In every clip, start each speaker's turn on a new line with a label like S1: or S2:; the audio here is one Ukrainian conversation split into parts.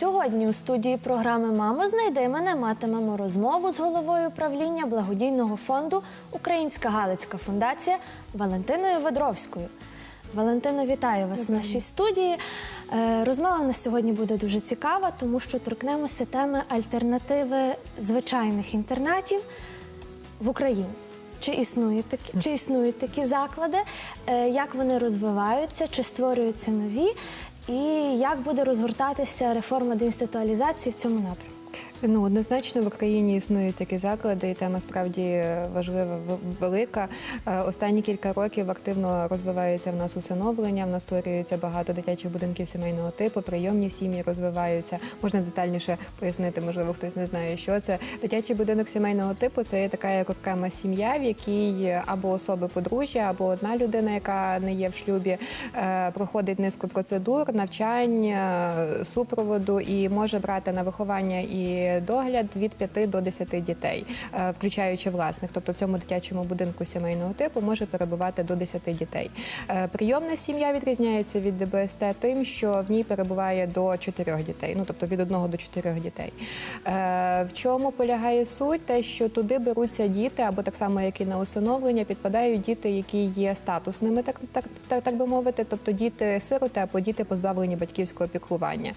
S1: Сьогодні у студії програми Мамо знайде мене матимемо розмову з головою правління благодійного фонду Українська Галицька фундація Валентиною Ведровською. Валентино, вітаю вас в нашій студії. Е, Розмова у нас сьогодні буде дуже цікава, тому що торкнемося теми альтернативи звичайних інтернатів в Україні. Чи існують такі, чи існують такі заклади, е, як вони розвиваються, чи створюються нові, і як буде розгортатися реформа деінституалізації в цьому напрямку?
S2: Ну однозначно в Україні існують такі заклади, і тема справді важлива, в- велика. Е, Останні кілька років активно розвивається в нас усиновлення. В нас створюється багато дитячих будинків сімейного типу, прийомні сім'ї розвиваються. Можна детальніше пояснити, можливо, хтось не знає, що це. Дитячий будинок сімейного типу це є така як окрема сім'я, в якій або особи подружжя, або одна людина, яка не є в шлюбі, е, проходить низку процедур, навчань, е, супроводу і може брати на виховання і догляд від 5 до 10 дітей, е, включаючи власних. Тобто в цьому дитячому будинку сімейного типу може перебувати до 10 дітей. Е, Прийомна сім'я відрізняється від ДБСТ тим, що в ній перебуває до 4 дітей, ну тобто від 1 до 4 дітей. Е, В чому полягає суть? Те, що туди беруться діти, або так само, як і на усиновлення, підпадають діти, які є статусними, так, так, так, так би мовити, тобто діти-сироти або діти позбавлені батьківського піклування.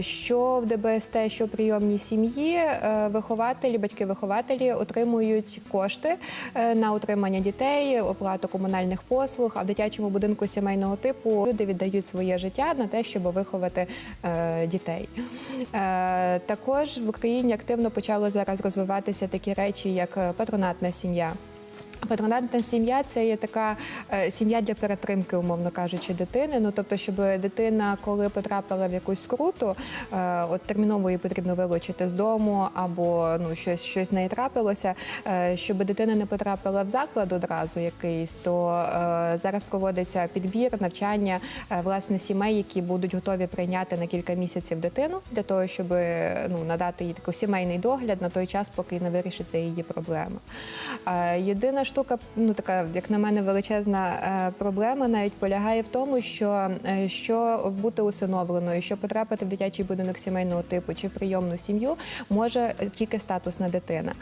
S2: Що в ДБСТ, що в прийомній сім'ї, е, вихователі, батьки-вихователі отримують кошти е, на утримання дітей, оплату комунальних послуг. А в дитячому будинку сімейного типу люди віддають своє життя на те, щоб виховати е, дітей. Також в Україні активно почали зараз розвиватися такі речі, як патронатна сім'я. Патронатна сім'я це є така е, сім'я для перетримки, умовно кажучи, дитини. Ну тобто, щоб дитина, коли потрапила в якусь скруту, е, от терміново її потрібно вилучити з дому, або ну щось щось з неї трапилося, е, щоб дитина не потрапила в заклад одразу якийсь, то зараз проводиться підбір, навчання власне сімей, які будуть готові прийняти на кілька місяців дитину для того, щоб ну надати їй такий сімейний догляд на той час, поки не вирішиться її проблема. Е, Єдина штука, ну така, як на мене, величезна е, проблема навіть полягає в тому, що е, що бути усиновленою, що потрапити в дитячий будинок сімейного типу чи прийомну сім'ю, може тільки статусна дитина.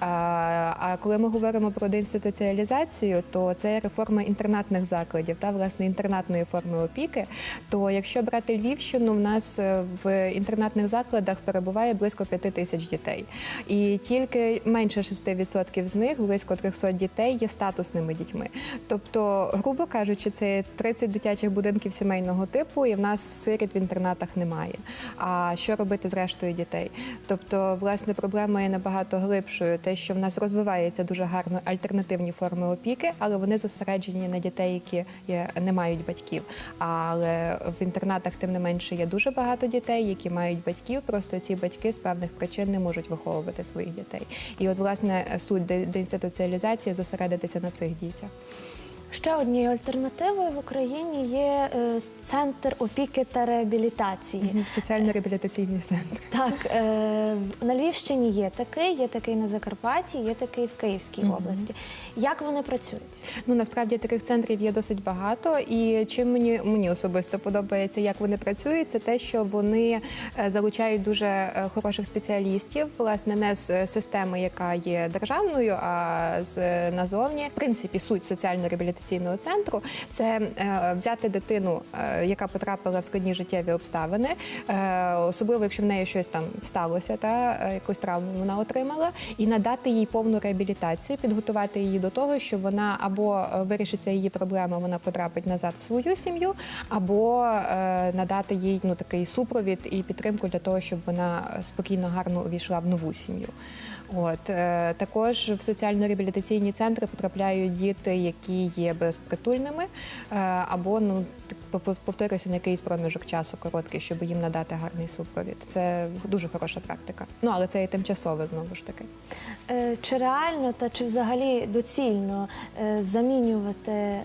S2: А, коли ми говоримо про деінституціалізацію, то це реформа інтернатних закладів та власне інтернатної форми опіки. То якщо брати Львівщину, в нас е, в інтернатних закладах перебуває близько 5 тисяч дітей, і тільки менше 6% з них, близько 300 дітей, є статусними дітьми. Тобто, грубо кажучи, це 30 дитячих будинків сімейного типу, і в нас сиріт в інтернатах немає. А що робити з рештою дітей? Тобто, власне, проблема є набагато глибшою. Те, що в нас розвиваються дуже гарно альтернативні форми опіки, але вони зосереджені на дітей, які не мають батьків. Але в інтернатах, тим не менше, є дуже багато дітей, які мають батьків. Просто ці батьки з певних причин не можуть виховувати своїх дітей. І от, власне, суть де- деінституціалізації зосередитися на цих дітях.
S1: Ще однією альтернативою в Україні є е, центр опіки та реабілітації.
S2: Соціально-реабілітаційний центр.
S1: Так, е, на Львівщині є такий, є такий на Закарпатті, є такий в Київській області. Як вони працюють?
S2: Ну насправді таких центрів є досить багато. І чим мені мені особисто подобається, як вони працюють, це те, що вони е, залучають дуже хороших спеціалістів, власне, не з системи, яка є державною, а з назовні. В принципі, суть соціально-реабілітаційного центру це е, взяти дитину, е, яка потрапила в складні життєві обставини, е, особливо якщо в неї щось там сталося, та якусь травму вона отримала, і надати їй повну реабілітацію, підготувати її до того, що вона або вирішиться її проблема, вона потрапить назад в свою сім'ю, або надати їй ну такий супровід і підтримку для того, щоб вона спокійно гарно увійшла в нову сім'ю. От також в соціально-реабілітаційні центри потрапляють діти, які є безпритульними, е, або ну повторюся на якийсь проміжок часу короткий, щоб їм надати гарний супровід. Це дуже хороша практика. Ну але це і тимчасове знову ж таки.
S1: Е, Чи реально та чи взагалі доцільно е, замінювати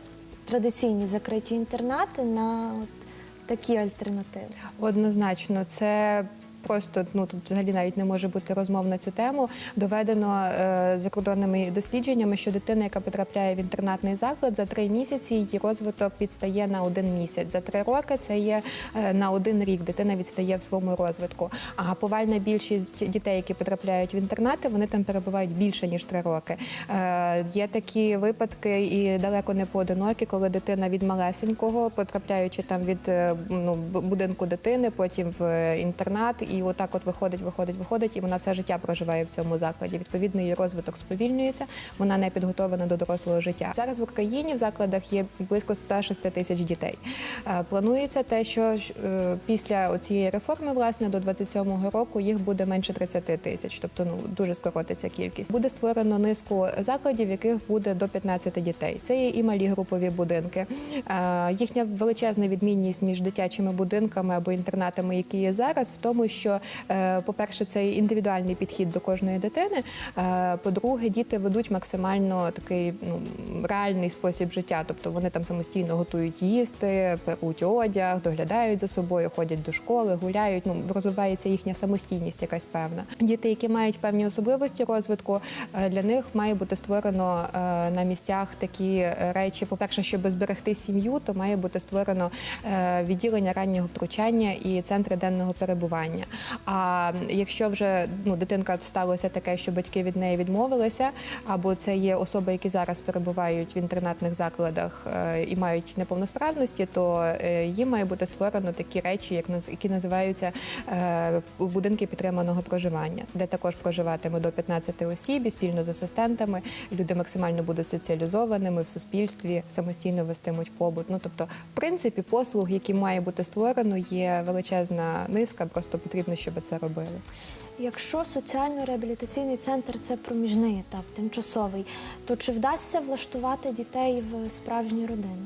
S1: традиційні закриті інтернати на от такі альтернативи?
S2: Однозначно, це просто ну тут взагалі навіть не може бути розмов на цю тему. Доведено е, закордонними дослідженнями, що дитина, яка потрапляє в інтернатний заклад, за три місяці її розвиток відстає на один місяць. За три роки це є е, на один рік. Дитина відстає в своєму розвитку. А повальна більшість дітей, які потрапляють в інтернати, вони там перебувають більше ніж три роки. Е, є такі випадки, і далеко не поодинокі, коли дитина від малесенького, потрапляючи там від е, ну, будинку дитини, потім в е, інтернат, і отак от виходить, виходить, виходить, і вона все життя проживає в цьому закладі. Відповідно, її розвиток сповільнюється, вона не підготовлена до дорослого життя. Зараз в Україні в закладах є близько 106 тисяч дітей. Е, Планується те, що е, після цієї реформи, власне, до 27-го року їх буде менше 30 тисяч, тобто ну дуже скоротиться кількість. Буде створено низку закладів, яких буде до 15 дітей. Це є і малі групові будинки. Е, Їхня величезна відмінність між дитячими будинками або інтернатами, які є зараз, в тому, що, е, по-перше, це індивідуальний підхід до кожної дитини. Е, По-друге, діти ведуть максимально такий ну реальний спосіб життя, тобто вони там самостійно готують їсти, перуть одяг, доглядають за собою, ходять до школи, гуляють. Ну розвивається їхня самостійність, якась певна. Діти, які мають певні особливості розвитку, е, для них має бути створено на місцях такі речі. По перше, щоб зберегти сім'ю, то має бути створено відділення раннього втручання і центри денного перебування. А якщо вже ну дитинка сталося таке, що батьки від неї відмовилися, або це є особи, які зараз перебувають в інтернатних закладах е, і мають неповносправності, то е, їм має бути створено такі речі, як які називаються е, будинки підтриманого проживання, де також проживатиме до 15 осіб і спільно з асистентами. Люди максимально будуть соціалізованими в суспільстві, самостійно вестимуть побут. Ну тобто, в принципі, послуг, які має бути створено, є величезна низка. Просто потрібно, щоб це робили.
S1: Якщо соціально-реабілітаційний центр це проміжний етап, тимчасовий, то чи вдасться влаштувати дітей в справжні родини?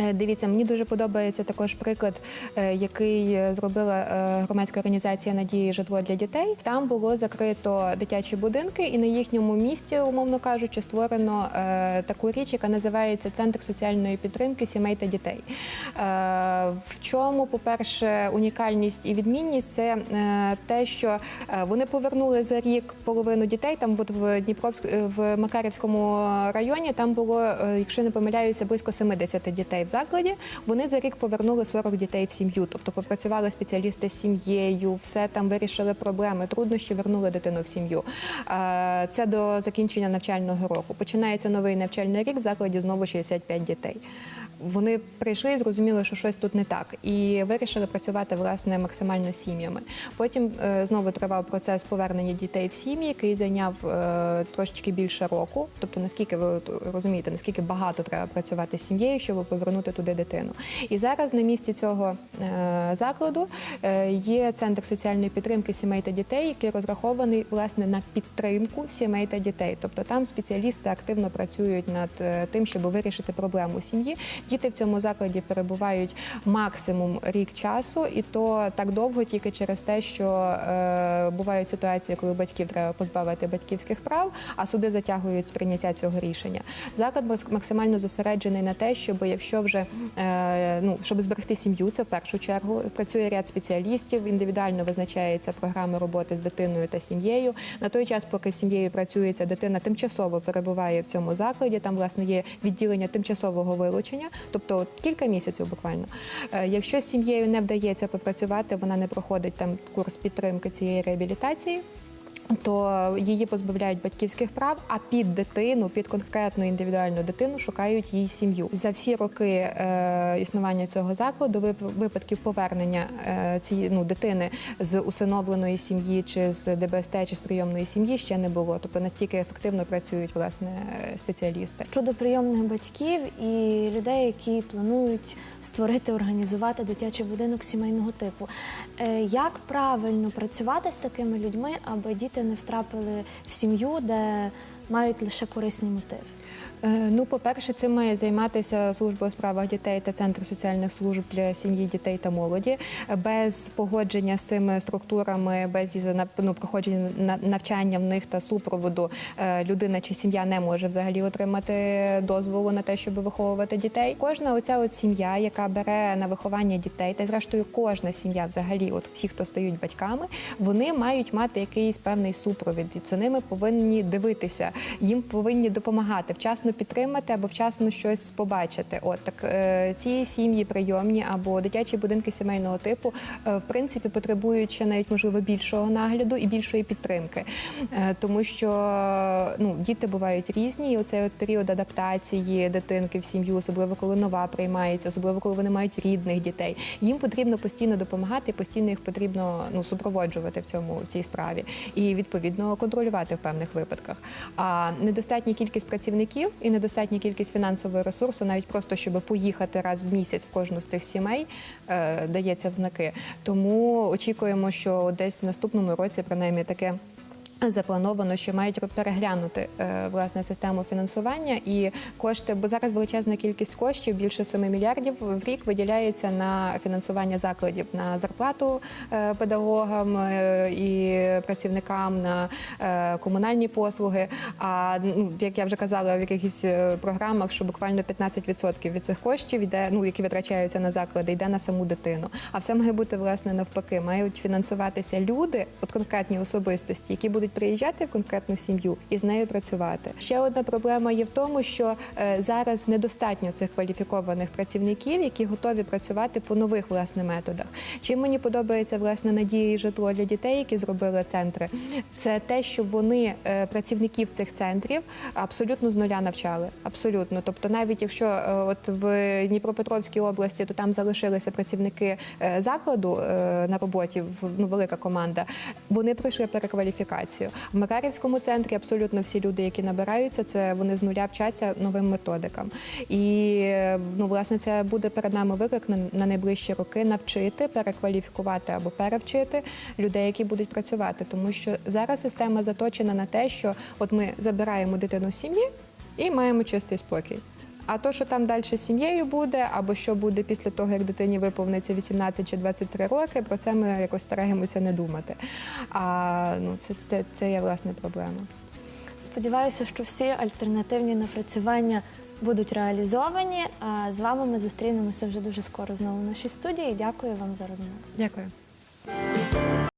S2: Е, Дивіться, мені дуже подобається також приклад, е, який зробила е, громадська організація Надії житло для дітей. Там було закрито дитячі будинки, і на їхньому місці, умовно кажучи, створено таку річ, яка називається Центр соціальної підтримки сімей та дітей. В чому, по-перше, унікальність і відмінність це те, що вони повернули за рік половину дітей. Там, от в Дніпровськ в Макарівському районі, там було, якщо не помиляюся, близько 70 дітей в закладі. Вони за рік повернули 40 дітей в сім'ю, тобто попрацювали спеціалісти з сім'єю, все там вирішили проблеми, труднощі, вернули дитину в сім'ю. Е, Це до закінчення навчального року. Починається новий навчальний рік. В закладі знову 65 дітей. Вони прийшли і зрозуміли, що щось тут не так, і вирішили працювати власне максимально сім'ями. Потім е, знову тривав процес повернення дітей в сім'ї, який зайняв е, трошечки більше року. Тобто, наскільки ви розумієте, наскільки багато треба працювати з сім'єю, щоб повернути туди дитину. І зараз на місці цього е, закладу є центр соціальної підтримки сімей та дітей, який розрахований власне на підтримку сімей та дітей. Тобто там спеціалісти активно працюють над тим, щоб вирішити проблему сім'ї. Діти в цьому закладі перебувають максимум рік часу, і то так довго тільки через те, що е, бувають ситуації, коли батьків треба позбавити батьківських прав, а суди затягують сприйняття цього рішення. Заклад макс- максимально зосереджений на те, щоб якщо вже е, ну щоб зберегти сім'ю, це в першу чергу працює ряд спеціалістів, індивідуально визначається програма роботи з дитиною та сім'єю. На той час, поки з сім'єю працюється, дитина тимчасово перебуває в цьому закладі. Там власне є відділення тимчасового вилучення, тобто от кілька місяців буквально. Е, Якщо з сім'єю не вдається попрацювати, вона не проходить там курс підтримки цієї реабілітації. То її позбавляють батьківських прав, а під дитину, під конкретну індивідуальну дитину шукають її сім'ю. За всі роки е, існування цього закладу вип- випадків повернення е, цієї ну, дитини з усиновленої сім'ї, чи з ДБСТ, чи з прийомної сім'ї ще не було. Тобто настільки ефективно працюють власне спеціалісти.
S1: Щодо прийомних батьків і людей, які планують створити, організувати дитячий будинок сімейного типу. Е, Як правильно працювати з такими людьми, аби діти не втрапили в сім'ю, де мають лише корисні мотиви?
S2: Е, Ну, по-перше, цим має займатися служба у справах дітей та центр соціальних служб для сім'ї, дітей та молоді. Без погодження з цими структурами, без ну, проходження навчання в них та супроводу е, людина чи сім'я не може взагалі отримати дозволу на те, щоб виховувати дітей. Кожна оця от сім'я, яка бере на виховання дітей, та зрештою кожна сім'я, взагалі, от всі, хто стають батьками, вони мають мати якийсь певний супровід, і за ними повинні дивитися, їм повинні допомагати, вчасно підтримати або вчасно щось побачити. От так е, ці сім'ї прийомні або дитячі будинки сімейного типу, е, в принципі, потребують ще навіть можливо більшого нагляду і більшої підтримки, Е, тому що ну діти бувають різні, і оцей от період адаптації дитинки в сім'ю, особливо коли нова приймається, особливо коли вони мають рідних дітей. Їм потрібно постійно допомагати, постійно їх потрібно ну супроводжувати в цьому в цій справі і відповідно контролювати в певних випадках. А недостатня кількість працівників і недостатня кількість фінансового ресурсу, навіть просто щоб поїхати раз в місяць в кожну з цих сімей, е, дається в знаки. Тому очікуємо, що десь в наступному році принаймні таке. Заплановано, що мають переглянути е, власне систему фінансування і кошти, бо зараз величезна кількість коштів, більше 7 мільярдів в рік виділяється на фінансування закладів на зарплату е, педагогам е, і працівникам на комунальні послуги. А ну як я вже казала в якихось програмах, що буквально 15% від цих коштів йде, ну які витрачаються на заклади, йде на саму дитину. А все має бути власне навпаки. Мають фінансуватися люди, от конкретні особистості, які будуть приїжджати в конкретну сім'ю і з нею працювати. Ще одна проблема є в тому, що е, зараз недостатньо цих кваліфікованих працівників, які готові працювати по нових власне методах. Чим мені подобається власне надія і житло для дітей, які зробили центри, це те, що вони е, працівників цих центрів абсолютно з нуля навчали. Абсолютно, тобто, навіть якщо е, от в Дніпропетровській області, то там залишилися працівники закладу на роботі, ну, велика команда. Вони пройшли перекваліфікацію. В Макарівському центрі абсолютно всі люди, які набираються, це вони з нуля вчаться новим методикам. І ну, власне, це буде перед нами виклик на найближчі роки навчити, перекваліфікувати або перевчити людей, які будуть працювати. Тому що зараз система заточена на те, що от ми забираємо дитину з сім'ї і маємо чистий спокій. А то, що там далі з сім'єю буде, або що буде після того, як дитині виповниться 18 чи 23 роки, про це ми якось стараємося не думати. А ну це, це, це є власне проблема.
S1: Сподіваюся, що всі альтернативні напрацювання будуть реалізовані. А з вами ми зустрінемося вже дуже скоро знову в нашій студії. Дякую вам за розмову.
S2: Дякую.